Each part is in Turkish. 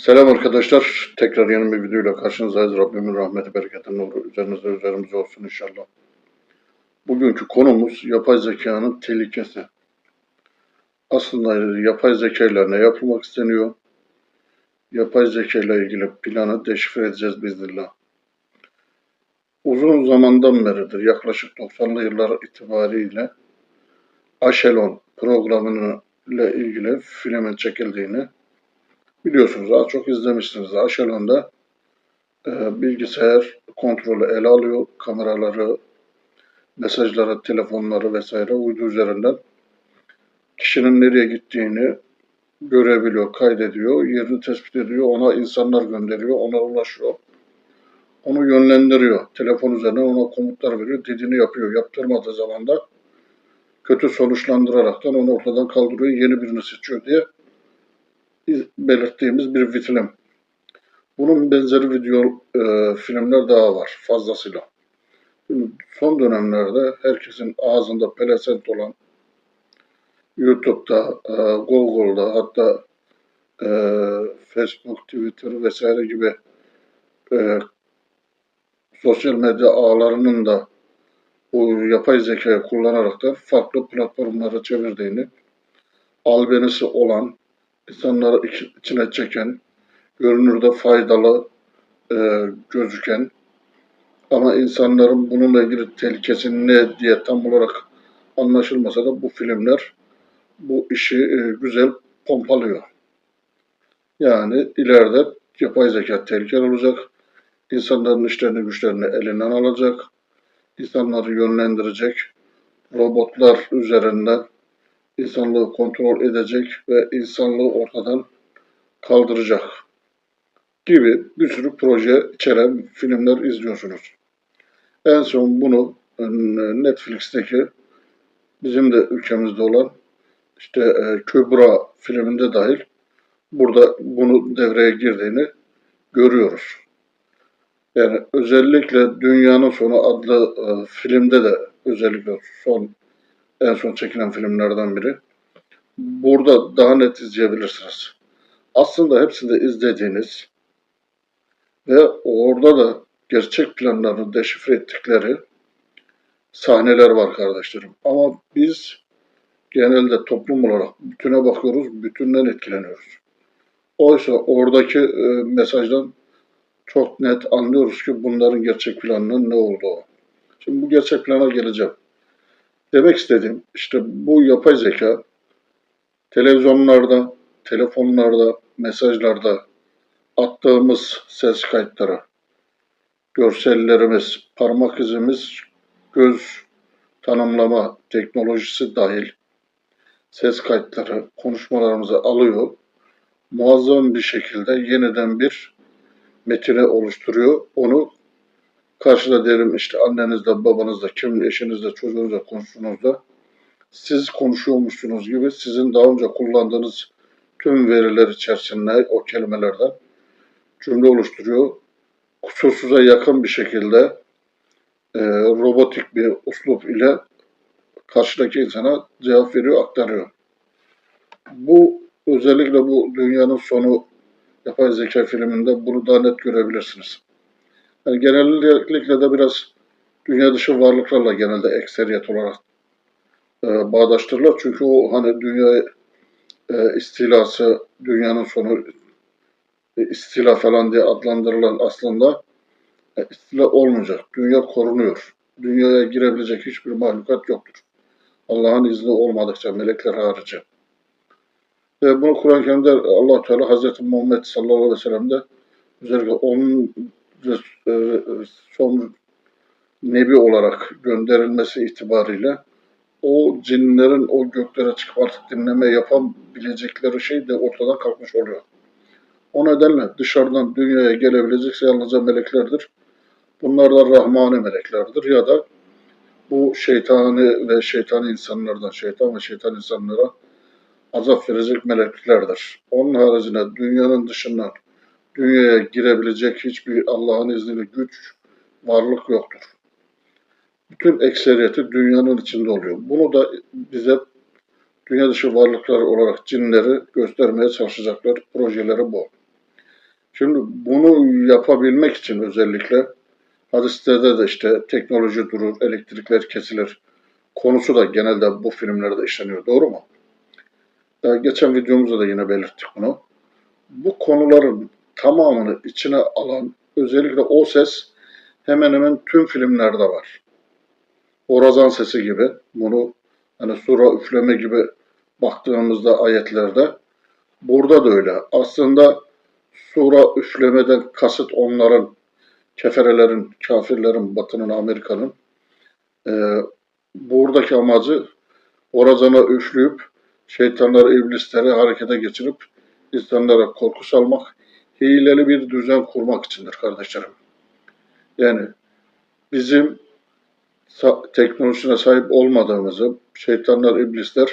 Selam arkadaşlar. Tekrar yeni bir videoyla karşınızdayız. Rabbimin rahmeti, bereketi, nuru üzerinize üzerimize olsun inşallah. Bugünkü konumuz yapay zekanın tehlikesi. Aslında yapay zeka ile ne yapılmak isteniyor? Yapay zeka ile ilgili planı deşifre edeceğiz biiznillah. Uzun zamandan beridir, yaklaşık 90'lı yıllar itibariyle Aşelon programının ile ilgili filmin çekildiğini Biliyorsunuz az çok izlemişsiniz. Aşelon'da e, bilgisayar kontrolü ele alıyor. Kameraları, mesajları, telefonları vesaire uydu üzerinden kişinin nereye gittiğini görebiliyor, kaydediyor, yerini tespit ediyor, ona insanlar gönderiyor, ona ulaşıyor. Onu yönlendiriyor. Telefon üzerinden ona komutlar veriyor, dediğini yapıyor. Yaptırmadığı zaman da kötü sonuçlandıraraktan onu ortadan kaldırıyor, yeni birini seçiyor diye belirttiğimiz bir film. Bunun benzeri video e, filmler daha var fazlasıyla. Son dönemlerde herkesin ağzında pelesent olan YouTube'da, e, Google'da hatta e, Facebook, Twitter vesaire gibi e, sosyal medya ağlarının da bu yapay zekayı kullanarak da farklı platformlara çevirdiğini, albenisi olan, insanları iç- içine çeken, görünürde faydalı e, gözüken ama insanların bununla ilgili tehlikesi ne diye tam olarak anlaşılmasa da bu filmler bu işi e, güzel pompalıyor. Yani ileride yapay zeka tehlikeli olacak, insanların işlerini güçlerini elinden alacak, insanları yönlendirecek, robotlar üzerinden insanlığı kontrol edecek ve insanlığı ortadan kaldıracak gibi bir sürü proje içeren filmler izliyorsunuz. En son bunu e, Netflix'teki bizim de ülkemizde olan işte e, filminde dahil burada bunu devreye girdiğini görüyoruz. Yani özellikle Dünyanın Sonu adlı e, filmde de özellikle son en son çekilen filmlerden biri. Burada daha net izleyebilirsiniz. Aslında hepsinde izlediğiniz ve orada da gerçek planlarını deşifre ettikleri sahneler var kardeşlerim. Ama biz genelde toplum olarak bütüne bakıyoruz, bütünden etkileniyoruz. Oysa oradaki e, mesajdan çok net anlıyoruz ki bunların gerçek planının ne olduğu. Şimdi bu gerçek plana geleceğim. Demek istediğim işte bu yapay zeka televizyonlarda, telefonlarda, mesajlarda attığımız ses kayıtları, görsellerimiz, parmak izimiz, göz tanımlama teknolojisi dahil ses kayıtları, konuşmalarımızı alıyor. Muazzam bir şekilde yeniden bir metine oluşturuyor. Onu karşıda derim işte annenizle, babanızla, kim eşinizle, çocuğunuzla konuştuğunuzda siz konuşuyormuşsunuz gibi sizin daha önce kullandığınız tüm veriler içerisinde o kelimelerden cümle oluşturuyor. Kusursuza yakın bir şekilde e, robotik bir uslup ile karşıdaki insana cevap veriyor, aktarıyor. Bu özellikle bu dünyanın sonu yapay zeka filminde bunu daha net görebilirsiniz. Yani genellikle de biraz dünya dışı varlıklarla genelde ekseriyet olarak e, bağdaştırırlar. Çünkü o hani dünya e, istilası, dünyanın sonu e, istila falan diye adlandırılan aslında e, istila olmayacak. Dünya korunuyor. Dünyaya girebilecek hiçbir mahlukat yoktur. Allah'ın izni olmadıkça melekler harici. Ve bunu Kur'an-ı Kerim'de allah Teala Hazreti Muhammed sallallahu aleyhi ve sellem'de özellikle onun son nebi olarak gönderilmesi itibariyle o cinlerin o göklere çıkıp artık dinleme yapabilecekleri şey de ortadan kalkmış oluyor. O nedenle dışarıdan dünyaya gelebilecek yalnızca meleklerdir. Bunlar da Rahmani meleklerdir ya da bu şeytani ve şeytani insanlardan, şeytan ve şeytan insanlara azap verecek meleklerdir. Onun haricinde dünyanın dışından dünyaya girebilecek hiçbir Allah'ın izniyle güç, varlık yoktur. Bütün ekseriyeti dünyanın içinde oluyor. Bunu da bize dünya dışı varlıklar olarak cinleri göstermeye çalışacaklar. Projeleri bu. Şimdi bunu yapabilmek için özellikle hadislerde de işte teknoloji durur, elektrikler kesilir konusu da genelde bu filmlerde işleniyor. Doğru mu? Daha geçen videomuzda da yine belirttik bunu. Bu konuların tamamını içine alan özellikle o ses hemen hemen tüm filmlerde var. Horazan sesi gibi bunu hani sura üfleme gibi baktığımızda ayetlerde burada da öyle. Aslında sura üflemeden kasıt onların keferelerin, kafirlerin, batının, Amerika'nın e, buradaki amacı Horazan'a üfleyip şeytanları, iblisleri harekete geçirip insanlara korku salmak, hileli bir düzen kurmak içindir kardeşlerim. Yani bizim teknolojisine sahip olmadığımızı şeytanlar, iblisler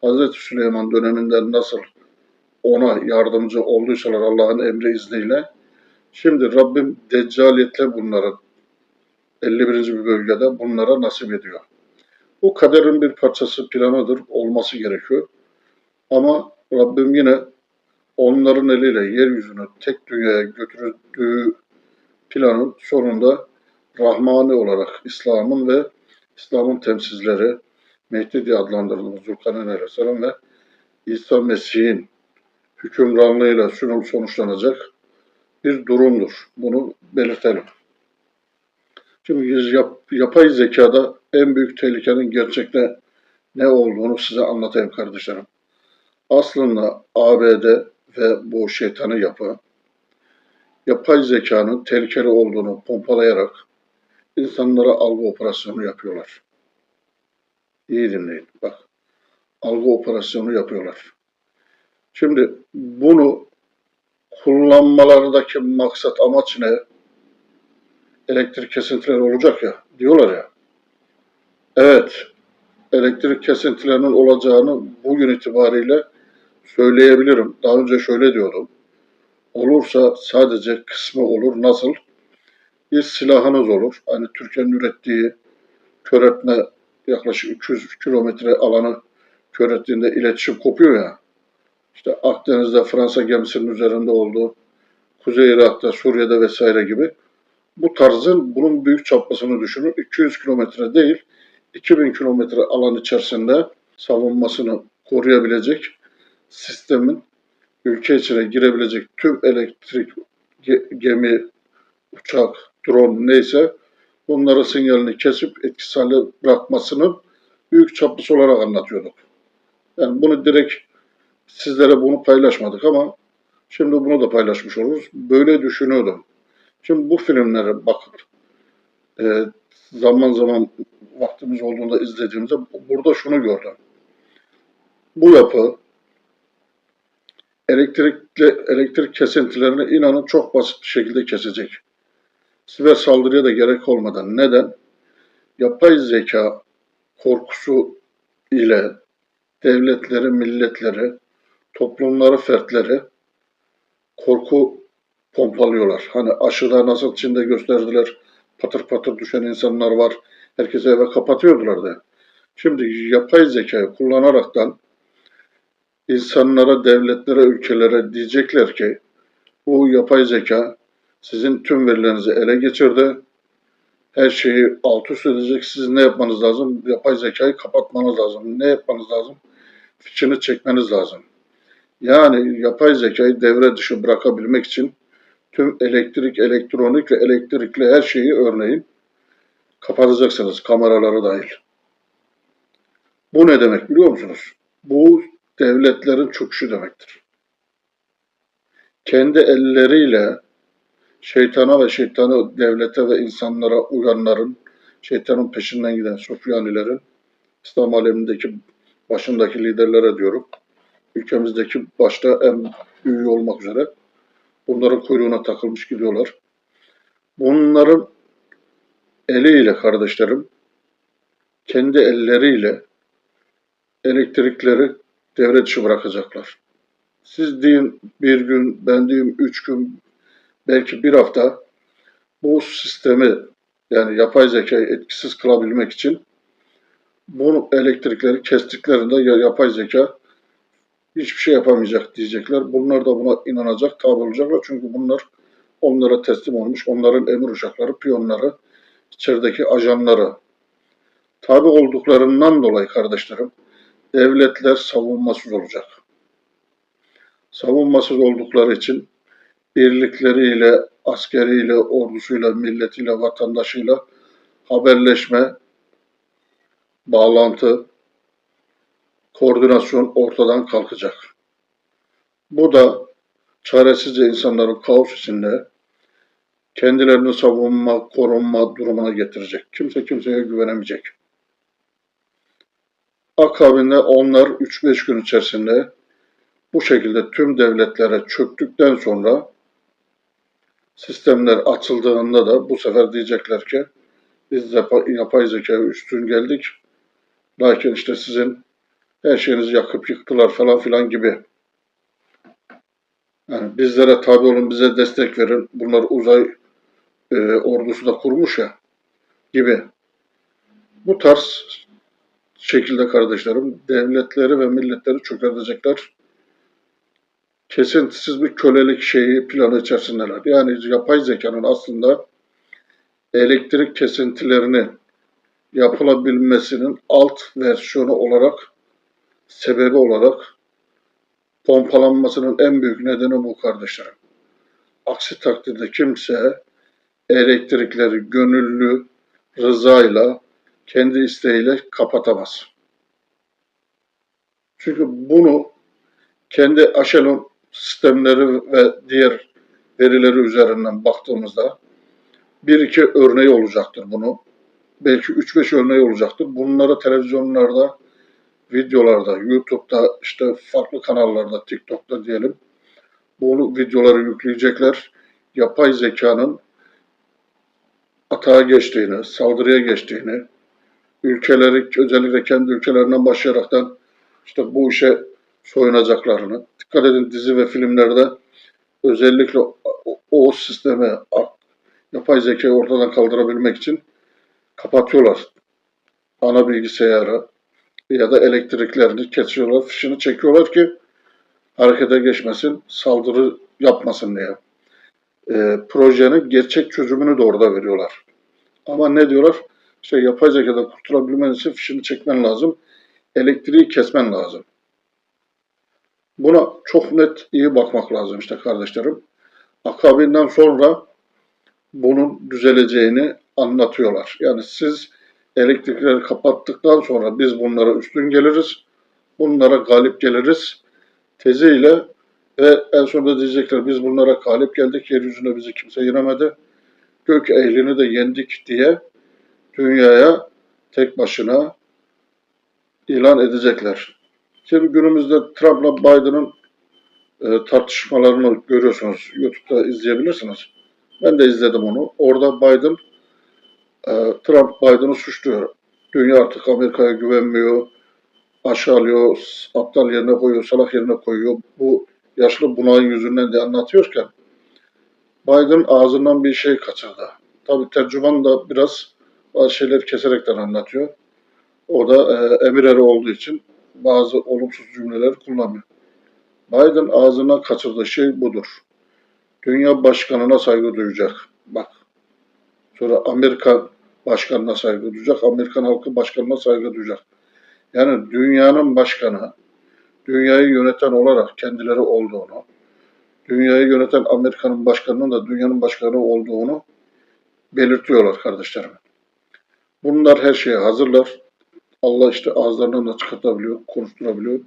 Hazreti Süleyman döneminde nasıl ona yardımcı olduysalar Allah'ın emri izniyle şimdi Rabbim deccaliyetle bunları 51. bir bölgede bunlara nasip ediyor. Bu kaderin bir parçası planıdır, olması gerekiyor. Ama Rabbim yine onların eliyle yeryüzünü tek dünyaya götürdüğü planın sonunda Rahmani olarak İslam'ın ve İslam'ın temsilcileri Mehdi diye adlandırıldığımız Zülkarneyn Aleyhisselam ve İsa Mesih'in hükümranlığıyla sunum sonuçlanacak bir durumdur. Bunu belirtelim. Şimdi yap, yapay zekada en büyük tehlikenin gerçekte ne olduğunu size anlatayım kardeşlerim. Aslında ABD ve bu şeytanı yapı yapay zekanın tehlikeli olduğunu pompalayarak insanlara algı operasyonu yapıyorlar. İyi dinleyin. Bak. Algı operasyonu yapıyorlar. Şimdi bunu kullanmalarındaki maksat amaç ne? Elektrik kesintileri olacak ya diyorlar ya. Evet. Elektrik kesintilerinin olacağını bugün itibariyle söyleyebilirim. Daha önce şöyle diyordum. Olursa sadece kısmı olur. Nasıl? Bir silahınız olur. Hani Türkiye'nin ürettiği kör etme yaklaşık 200 kilometre alanı kör ettiğinde iletişim kopuyor ya. İşte Akdeniz'de Fransa gemisinin üzerinde olduğu, Kuzey Irak'ta, Suriye'de vesaire gibi bu tarzın bunun büyük çapmasını düşünün. 200 kilometre değil, 2000 kilometre alan içerisinde savunmasını koruyabilecek sistemin ülke içine girebilecek tüm elektrik ge- gemi, uçak, drone neyse bunlara sinyalini kesip etkisiz hale bırakmasını büyük çaplısı olarak anlatıyorduk. Yani bunu direkt sizlere bunu paylaşmadık ama şimdi bunu da paylaşmış oluruz. Böyle düşünüyordum. Şimdi bu filmlere bakıp e, zaman zaman vaktimiz olduğunda izlediğimizde burada şunu gördüm. Bu yapı elektrikli elektrik kesintilerini inanın çok basit bir şekilde kesecek. Siber saldırıya da gerek olmadan. Neden? Yapay zeka korkusu ile devletleri, milletleri, toplumları, fertleri korku pompalıyorlar. Hani aşıda nasıl Çin'de gösterdiler, patır patır düşen insanlar var. Herkesi eve kapatıyordular da. Şimdi yapay zekayı kullanaraktan insanlara, devletlere, ülkelere diyecekler ki bu yapay zeka sizin tüm verilerinizi ele geçirdi. Her şeyi alt üst edecek. Siz ne yapmanız lazım? Yapay zekayı kapatmanız lazım. Ne yapmanız lazım? Fişini çekmeniz lazım. Yani yapay zekayı devre dışı bırakabilmek için tüm elektrik, elektronik ve elektrikli her şeyi örneğin kapatacaksınız kameraları dahil. Bu ne demek biliyor musunuz? Bu devletlerin çöküşü demektir. Kendi elleriyle şeytana ve şeytanı devlete ve insanlara uyanların, şeytanın peşinden giden Sufyanilerin, İslam alemindeki başındaki liderlere diyorum, ülkemizdeki başta en büyüğü olmak üzere bunların kuyruğuna takılmış gidiyorlar. Bunların eliyle kardeşlerim, kendi elleriyle elektrikleri devre dışı bırakacaklar. Siz deyin bir gün, ben diyeyim üç gün, belki bir hafta bu sistemi yani yapay zekayı etkisiz kılabilmek için bu elektrikleri kestiklerinde ya yapay zeka hiçbir şey yapamayacak diyecekler. Bunlar da buna inanacak, tabi olacaklar. Çünkü bunlar onlara teslim olmuş. Onların emir uşakları, piyonları, içerideki ajanları. Tabi olduklarından dolayı kardeşlerim, devletler savunmasız olacak. Savunmasız oldukları için birlikleriyle, askeriyle, ordusuyla, milletiyle, vatandaşıyla haberleşme, bağlantı, koordinasyon ortadan kalkacak. Bu da çaresizce insanların kaos içinde kendilerini savunma, korunma durumuna getirecek. Kimse kimseye güvenemeyecek. Akabinde onlar 3-5 gün içerisinde bu şekilde tüm devletlere çöktükten sonra sistemler açıldığında da bu sefer diyecekler ki biz yapay, zekaya üstün geldik. Lakin işte sizin her şeyinizi yakıp yıktılar falan filan gibi. Yani bizlere tabi olun, bize destek verin. Bunlar uzay e, ordusu da kurmuş ya gibi. Bu tarz şekilde kardeşlerim devletleri ve milletleri çökertecekler. Kesintisiz bir kölelik şeyi planı içerisindeler. Yani yapay zekanın aslında elektrik kesintilerini yapılabilmesinin alt versiyonu olarak sebebi olarak pompalanmasının en büyük nedeni bu kardeşlerim. Aksi takdirde kimse elektrikleri gönüllü rızayla kendi isteğiyle kapatamaz. Çünkü bunu kendi aşelon sistemleri ve diğer verileri üzerinden baktığımızda bir iki örneği olacaktır bunu. Belki 3-5 örneği olacaktır. Bunları televizyonlarda, videolarda, YouTube'da, işte farklı kanallarda, TikTok'ta diyelim. Bu videoları yükleyecekler. Yapay zekanın atağa geçtiğini, saldırıya geçtiğini, ülkeleri, özellikle kendi ülkelerinden başlayaraktan işte bu işe soyunacaklarını. Dikkat edin dizi ve filmlerde özellikle o, sistemi, yapay zekayı ortadan kaldırabilmek için kapatıyorlar. Ana bilgisayarı ya da elektriklerini kesiyorlar, fişini çekiyorlar ki harekete geçmesin, saldırı yapmasın diye. E, projenin gerçek çözümünü de orada veriyorlar. Ama ne diyorlar? İşte yapay zekadan kurtulabilmen için fişini çekmen lazım. Elektriği kesmen lazım. Buna çok net iyi bakmak lazım işte kardeşlerim. Akabinden sonra bunun düzeleceğini anlatıyorlar. Yani siz elektrikleri kapattıktan sonra biz bunlara üstün geliriz, bunlara galip geliriz teziyle ve en sonunda diyecekler biz bunlara galip geldik, yeryüzünde bizi kimse yenemedi, gök ehlini de yendik diye dünyaya tek başına ilan edecekler. Şimdi günümüzde Trump'la Biden'ın e, tartışmalarını görüyorsunuz. YouTube'da izleyebilirsiniz. Ben de izledim onu. Orada Biden, e, Trump Biden'ı suçluyor. Dünya artık Amerika'ya güvenmiyor, aşağılıyor, aptal yerine koyuyor, salak yerine koyuyor. Bu yaşlı bunağın yüzünden de anlatıyorken Biden ağzından bir şey kaçırdı. Tabi tercüman da biraz bazı şeyleri keserekten anlatıyor. O da e, emir eri olduğu için bazı olumsuz cümleler kullanıyor. Biden ağzına kaçırdığı şey budur. Dünya başkanına saygı duyacak. Bak. Sonra Amerika başkanına saygı duyacak. Amerikan halkı başkanına saygı duyacak. Yani dünyanın başkanı, dünyayı yöneten olarak kendileri olduğunu, dünyayı yöneten Amerika'nın başkanının da dünyanın başkanı olduğunu belirtiyorlar kardeşlerim. Bunlar her şeye hazırlar. Allah işte ağızlarından da çıkartabiliyor, konuşturabiliyor.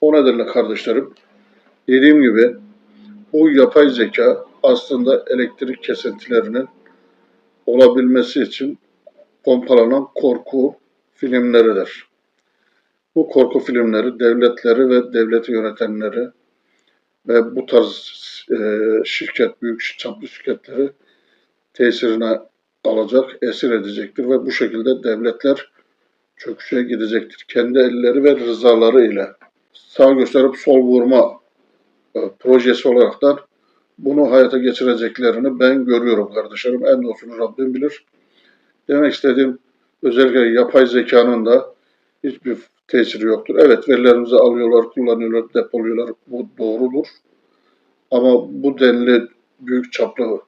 O nedenle kardeşlerim, dediğim gibi bu yapay zeka aslında elektrik kesintilerinin olabilmesi için pompalanan korku filmleridir. Bu korku filmleri devletleri ve devleti yönetenleri ve bu tarz e, şirket, büyük çaplı şirketleri tesirine alacak, esir edecektir ve bu şekilde devletler çöküşe gidecektir. Kendi elleri ve rızaları ile sağ gösterip sol vurma e, projesi olaraktan bunu hayata geçireceklerini ben görüyorum kardeşlerim. En doğrusunu Rabbim bilir. Demek istediğim özellikle yapay zekanın da hiçbir tesiri yoktur. Evet verilerimizi alıyorlar, kullanıyorlar, depoluyorlar. Bu doğrudur. Ama bu denli büyük çaplı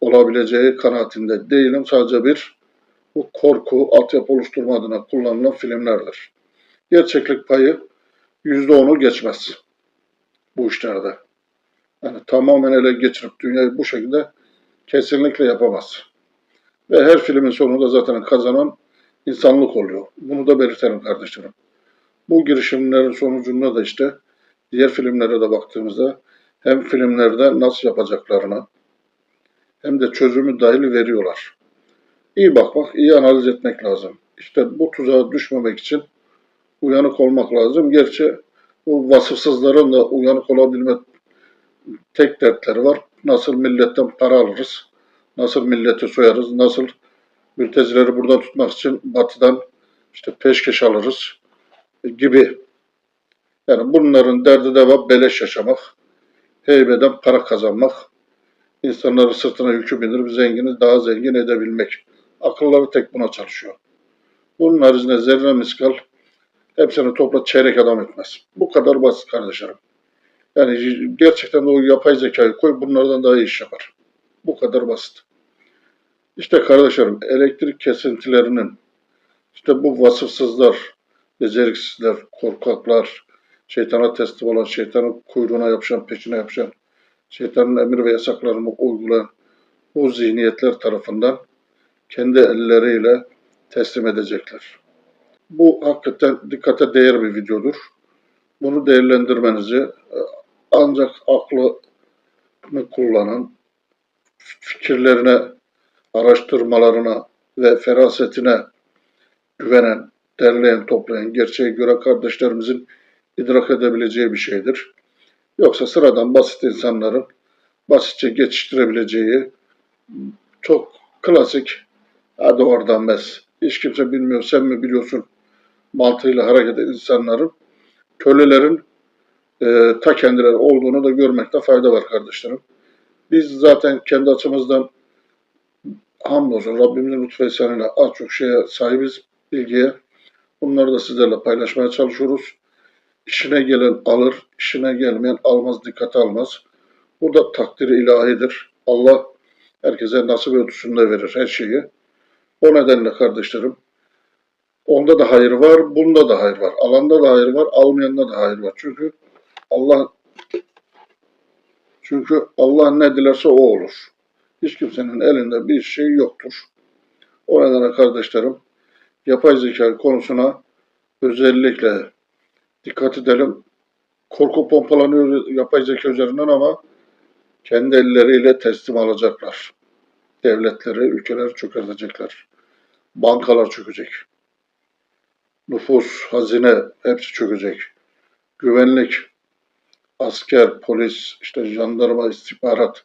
olabileceği kanaatinde değilim. Sadece bir bu korku, altyapı oluşturma adına kullanılan filmlerdir. Gerçeklik payı %10'u geçmez bu işlerde. Yani tamamen ele geçirip dünyayı bu şekilde kesinlikle yapamaz. Ve her filmin sonunda zaten kazanan insanlık oluyor. Bunu da belirtelim kardeşlerim. Bu girişimlerin sonucunda da işte diğer filmlere de baktığımızda hem filmlerde nasıl yapacaklarını hem de çözümü dahil veriyorlar. İyi bakmak, iyi analiz etmek lazım. İşte bu tuzağa düşmemek için uyanık olmak lazım. Gerçi bu vasıfsızların da uyanık olabilme tek dertleri var. Nasıl milletten para alırız, nasıl milleti soyarız, nasıl mültecileri burada tutmak için batıdan işte peşkeş alırız gibi. Yani bunların derdi de var beleş yaşamak, heybeden para kazanmak, insanları sırtına yükü bindirip zengini daha zengin edebilmek. Akılları tek buna çalışıyor. Bunun haricinde zerre miskal hepsini topla çeyrek adam etmez. Bu kadar basit kardeşlerim. Yani gerçekten o yapay zekayı koy bunlardan daha iyi iş yapar. Bu kadar basit. İşte kardeşlerim elektrik kesintilerinin işte bu vasıfsızlar, beceriksizler, korkaklar, şeytana teslim olan, şeytanın kuyruğuna yapışan, peşine yapışan, şeytanın emir ve yasaklarını uygulayan bu zihniyetler tarafından kendi elleriyle teslim edecekler. Bu hakikaten dikkate değer bir videodur. Bunu değerlendirmenizi e, ancak aklını kullanan, fikirlerine, araştırmalarına ve ferasetine güvenen, derleyen, toplayan, gerçeği gören kardeşlerimizin idrak edebileceği bir şeydir. Yoksa sıradan basit insanların basitçe geçiştirebileceği çok klasik hadi oradan bes. Hiç kimse bilmiyor, sen mi biliyorsun mantığıyla hareket eden insanların kölelerin e, ta kendileri olduğunu da görmekte fayda var kardeşlerim. Biz zaten kendi açımızdan hamdolsun Rabbimizin lütfu ihsanıyla az çok şeye sahibiz bilgiye. Bunları da sizlerle paylaşmaya çalışıyoruz. İşine gelen alır, işine gelmeyen almaz, dikkate almaz. Bu da takdiri ilahidir. Allah herkese nasip ölçüsünde verir her şeyi. O nedenle kardeşlerim, onda da hayır var, bunda da hayır var. Alanda da hayır var, almayanda da hayır var. Çünkü Allah çünkü Allah ne dilerse o olur. Hiç kimsenin elinde bir şey yoktur. O nedenle kardeşlerim, yapay zeka konusuna özellikle dikkat edelim. Korku pompalanıyor yapay zeka üzerinden ama kendi elleriyle teslim alacaklar. Devletleri, ülkeler çökertecekler. Bankalar çökecek. Nüfus, hazine hepsi çökecek. Güvenlik, asker, polis, işte jandarma, istihbarat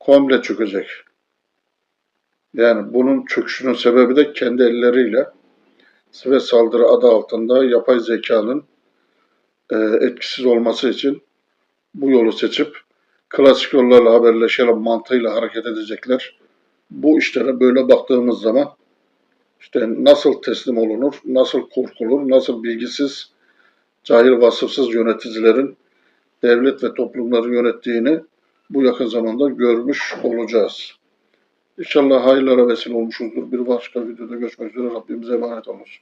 komple çökecek. Yani bunun çöküşünün sebebi de kendi elleriyle ve saldırı adı altında yapay zekanın etkisiz olması için bu yolu seçip klasik yollarla haberleşelim mantığıyla hareket edecekler. Bu işlere böyle baktığımız zaman işte nasıl teslim olunur, nasıl korkulur, nasıl bilgisiz, cahil vasıfsız yöneticilerin devlet ve toplumları yönettiğini bu yakın zamanda görmüş olacağız. İnşallah hayırlara vesile olmuşuzdur. Bir başka videoda görüşmek üzere. Rabbimize emanet olunuz.